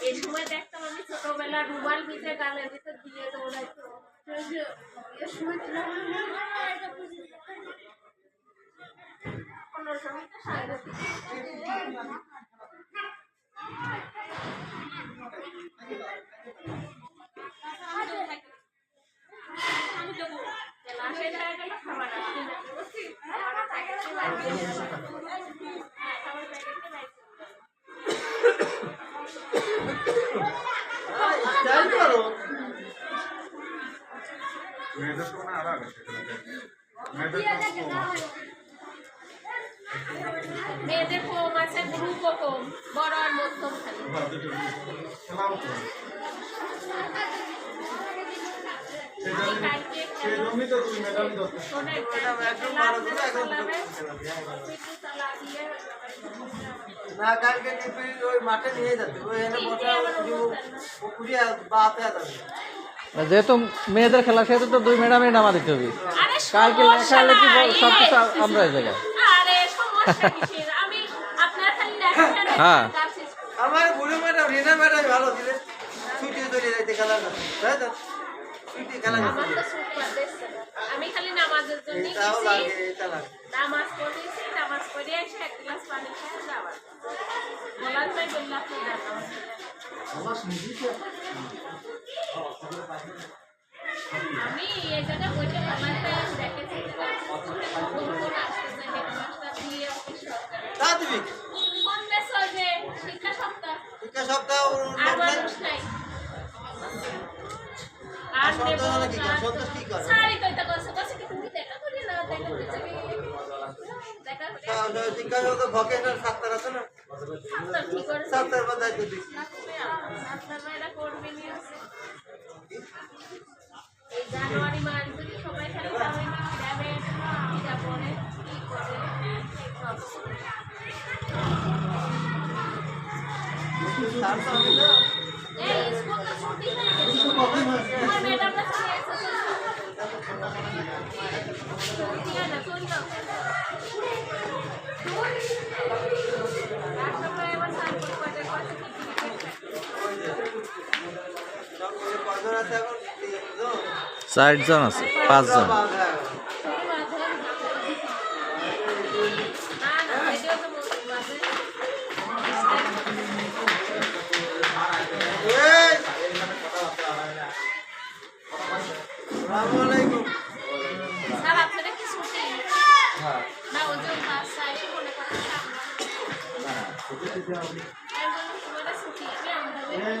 এই সময় দেখতাম আমি ছোটবেলা রুমাল ভিজে গালের ভিতর দিয়ে দৌড়াইতো। খাবার আসছে না। খাবার প্যাকেটে বাইরে দিয়ে দিলাম। হ্যাঁ, খাবার প্যাকেটে বাইরে স্টাইল করো মেয়েদের কম আছে গ্রুপও কম বড় আর মধ্যম খালি। না কালকে ওই মাঠে নিয়ে ওই বা যাবে যেহেতু মেয়েদের খেলা সেহেতু তো দুই ম্যাডামই নামা দিতে হবে। কালকে লেখালেখি সব কিছু আমরা এই জায়গায় আরে সমস্যা কিসের? আমি আপনার খালি লেখাটা হ্যাঁ। আমার বুড়ো ম্যাডাম রিনা ম্যাডাম ভালো দিলে ছুটি চলে যাইতে খেলা না তাই তো? ছুটি খেলা আমি খালি নামাজের জন্য নামাজ পড়েছি নামাজ পড়ে এসে এক গ্লাস পানি খেয়ে যাওয়ার বলার তাই বললাম নামাজ আমি এই জায়গায় বসে দেখেছি শিক্ষা সপ্তাহ। শিক্ষা সপ্তাহ আর নেব? না। সারি তো এটা করছে করছে কি তুমি দেখা করি না দেখা করছে দেখা করি তা- শিক্ষা সপ্তাহ ভকেশনাল সাতটার আছে না? করে? সাতটার করবে। এই জানুয়ারি মাস সবাই খালি যাবে না যাবে? যা পরে কি করে তার এই স্কুল তো ছুটি হয়ে চারজন আছে পাঁচজন বাবা, হ্যাঁ।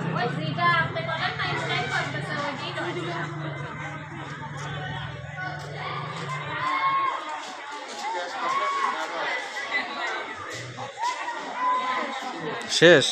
শেষ